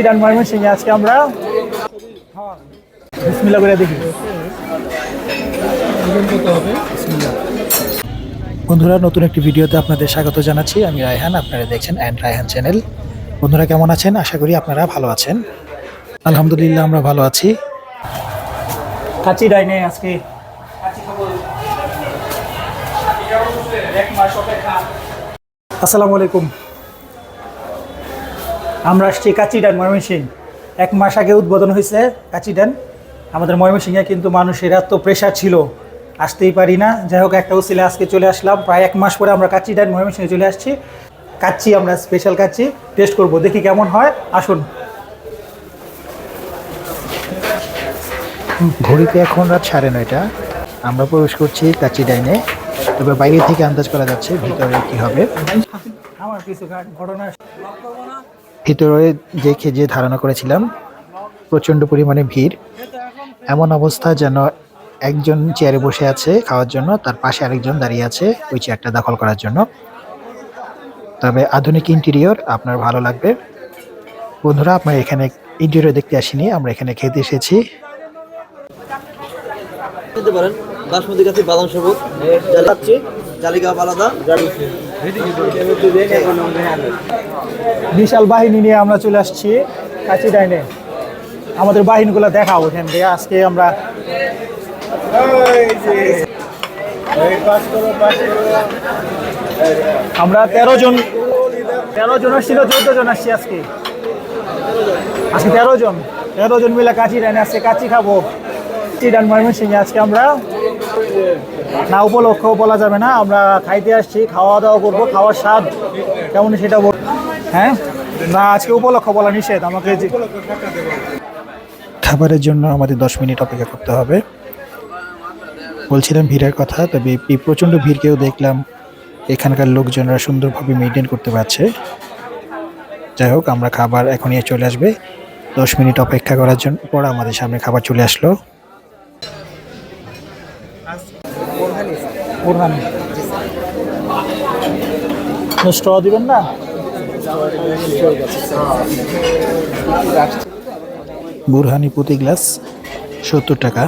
Iran ময়মনসিংহে আজকে আমরা বিসমিল্লাহ করে দেখি। বন্ধুরা, নতুন একটি ভিডিওতে আপনাদের স্বাগত জানাচ্ছি। আমি রায়হান, আপনারা দেখছেন অ্যান্ড রায়হান চ্যানেল। বন্ধুরা, কেমন আছেন? আশা করি আপনারা ভালো আছেন। আলহামদুলিল্লাহ, আমরা ভালো আছি। কাচি ডাইনে আজকে আসসালামু আলাইকুম। আমরা আসছি কাচিডান ময়মনসিং এক মাস আগে উদ্বোধন হয়েছে কাচিডান। আমাদের ময়মনসিংহে কিন্তু মানুষের এত প্রেশার ছিল আসতেই পারি না। যাই হোক একটা উচিলে আজকে চলে আসলাম। প্রায় এক মাস পরে আমরা কাচিডান ময়মনসিংহে চলে আসছি। কাচ্চি আমরা স্পেশাল কাচ্চি টেস্ট করব দেখি কেমন হয়। আসুন। ঘড়িতে এখন রাত সাড়ে নয়টা। আমরা প্রবেশ করছি কাচি ডাইনে তবে বাইরে থেকে আন্দাজ করা যাচ্ছে ভিতরে কি হবে। আমার কিছু ঘটনা ভিতরে দেখে যে ধারণা করেছিলাম, প্রচণ্ড পরিমাণে ভিড়। এমন অবস্থা যেন একজন চেয়ারে বসে আছে খাওয়ার জন্য, তার পাশে আরেকজন দাঁড়িয়ে আছে ওই চেয়ারটা দখল করার জন্য। তবে আধুনিক ইন্টেরিয়র আপনার ভালো লাগবে। বন্ধুরা, আপনার এখানে ইন্টেরিয়র দেখতে আসিনি, আমরা এখানে খেতে এসেছি। বাসমতি গাছে বাদাম সবুজ জালিকা বিশাল বাহিনী নিয়ে আমরা চলে আসছি। কাছি ডাইনে। আমাদের বাহিনীগুলো দেখাও ওখান থেকে। আজকে আমরা আমরা তেরো জন তেরো জন আসছিল, চোদ্দ জন আসছি আজকে। আজকে তেরো জন। তেরো জন মিলে কাচি ডাইনে আজকে কাচি খাব। কাচি ডান ময়মনসিংহে আজকে আমরা। না উপলক্ষ বলা যাবে না। আমরা খাইতে আসছি খাওয়া দাওয়া করব, খাওয়ার স্বাদ কেমন সেটা বল হ্যাঁ? না, আজকে উপলক্ষ বলা নিষেধ, আমাকে খাবারের জন্য আমাদের দশ মিনিট অপেক্ষা করতে হবে। বলছিলাম ভিড়ের কথা, তবে এই প্রচণ্ড ভিড়কেও দেখলাম, এখানকার লোকজনরা সুন্দরভাবে মেনটেন করতে পারছে। যাই হোক, আমরা খাবার এখনই চলে আসবে। দশ মিনিট অপেক্ষা করার জন্য পর আমাদের সামনে খাবার চলে আসলো। স্ট্র দিবেন না? বুরহানি প্রতি গ্লাস সত্তর টাকা।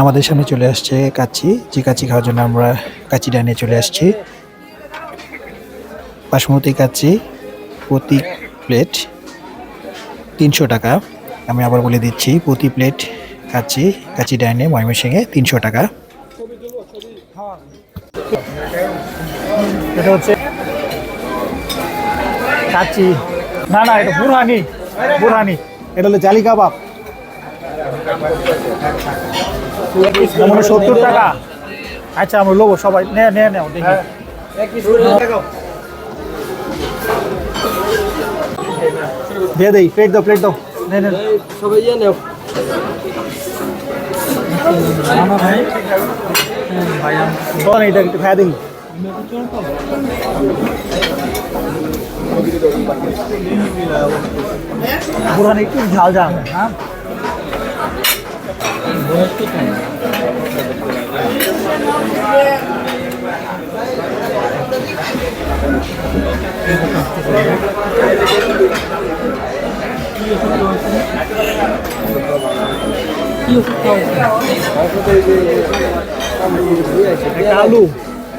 আমাদের সামনে চলে আসছে কাচ্চি। যে কাচ্চি খাওয়ার জন্য আমরা কাচ্চি ডাইনে চলে আসছি। বাসমতি কাচ্চি প্রতি প্লেট তিনশো টাকা। আমি আবার বলে দিচ্ছি, প্রতি প্লেট কাচ্চি কাচ্চি ডাইনে ময়মনসিংহে তিনশো টাকা। এটা হচ্ছে কাচি না না এটা বুরহানি বুরহানি এটা হলো জালি কাবাব। সত্তর টাকা। আচ্ছা আমরা লোবো সবাই। নে নে নেও দেখি। দিয়ে দেই প্লেট দাও প্লেট দাও। নে নে। সবাই ইয়ে নেও। বল এটা একটু খাই বুরহানি একটু ঝাল ঝাল হ্যাঁ? একটা আলু।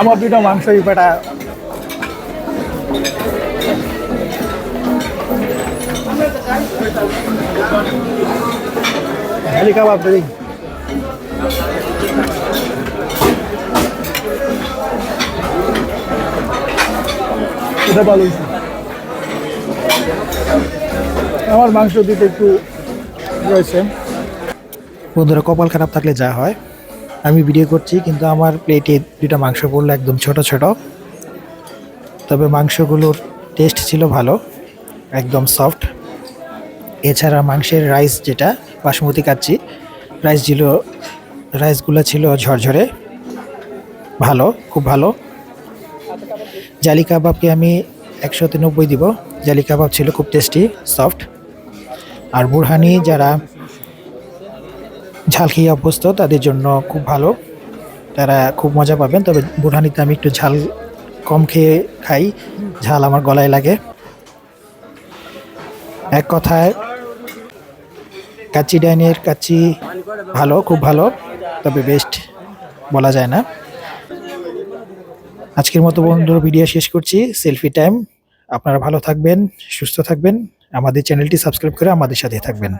আমার দুটো মাংসই পেটা হেলি কাবাব দিই। এটা ভালো আমার মাংস দিতে একটু রয়েছে। বন্ধুরা, কপাল খারাপ থাকলে যা হয়। আমি ভিডিও করছি, কিন্তু আমার প্লেটে দুটা মাংস পড়ল, একদম ছোট ছোট। তবে মাংসগুলোর টেস্ট ছিল ভালো, একদম সফট এছাড়া মাংসের রাইস যেটা, বাসমতি কাচ্ছি রাইস ছিল রাইসগুলো ছিল ঝরঝরে। ভালো, খুব ভালো। জালি কাবাবকে আমি একশো তিরানব্বই দিব। জালি কাবাব ছিল খুব টেস্টি সফট আর বুরহানি যারা ঝাল খেয়ে অভ্যস্ত, তাদের জন্য খুব ভালো। তারা খুব মজা পাবেন, তবে বুরহানিতে আমি একটু ঝাল কম খেয়ে খাই, ঝাল আমার গলায় লাগে। এক কথায়, কাচ্চি ডাইনের কাচ্চি ভালো, খুব ভালো, তবে বেস্ট বলা যায় না। আজকের মতো বন্ধুর ভিডিও শেষ করছি সেলফি টাইম আপনারা ভালো থাকবেন, সুস্থ থাকবেন। আমাদের চ্যানেলটি সাবস্ক্রাইব করে আমাদের সাথে থাকবেন।